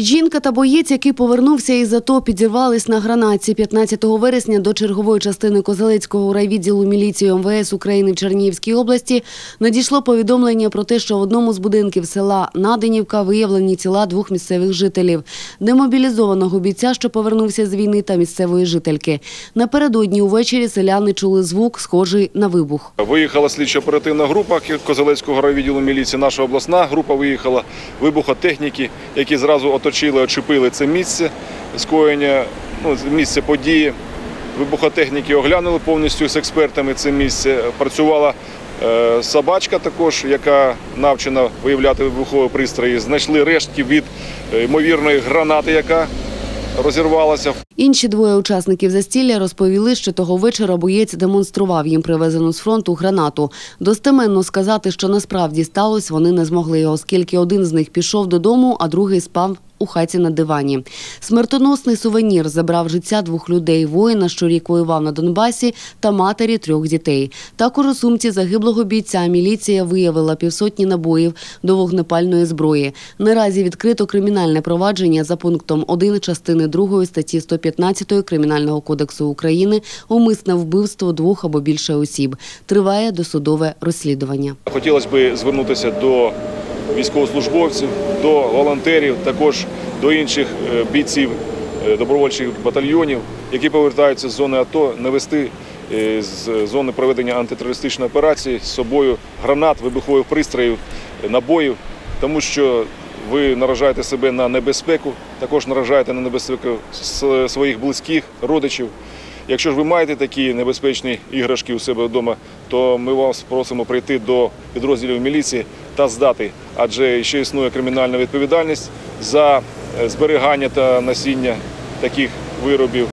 Жінка та боєць, який повернувся із АТО, підірвались на гранаті. 15 вересня до чергової частини Козелецького райвідділу міліції МВС України в Чернігівській області надійшло повідомлення про те, що в одному з будинків села Наденівка виявлені тіла двох місцевих жителів – демобілізованого бійця, що повернувся з війни, та місцевої жительки. Напередодні увечері селяни чули звук, схожий на вибух. Виїхала слідчо-оперативна група Козелецького райвідділу міліції. Наша обласна група виїхала, вибухотехніки, які зразу оточили, очепили це місце скоєння, ну, місце події. Вибухотехніки оглянули повністю з експертами це місце. Працювала е, собачка також, яка навчена виявляти вибухові пристрої. Знайшли рештки від е, ймовірної гранати, яка розірвалася. Інші двоє учасників застілля розповіли, що того вечора боєць демонстрував їм привезену з фронту гранату. Достеменно сказати, що насправді сталося, вони не змогли, оскільки один з них пішов додому, а другий спав у хаті на дивані. Смертоносний сувенір забрав життя двох людей: воїна, що рік воював на Донбасі, та матері трьох дітей. Також у сумці загиблого бійця міліція виявила півсотні набоїв до вогнепальної зброї. Наразі відкрито кримінальне провадження за пунктом 1 частини 2 статті 115 Кримінального кодексу України умисне вбивство двох або більше осіб. Триває досудове розслідування. Хотілося б звернутися до військовослужбовців, до волонтерів, також до інших е, бійців е, добровольчих батальйонів, які повертаються з зони АТО, навести е, з зони проведення антитерористичної операції з собою гранат, вибухових пристроїв, набоїв, тому що ви наражаєте себе на небезпеку, також наражаєте на небезпеку своїх близьких, родичів. Якщо ж ви маєте такі небезпечні іграшки у себе вдома, то ми вас просимо прийти до підрозділів міліції та здати, адже ще існує кримінальна відповідальність за е, зберігання та насіння таких виробів.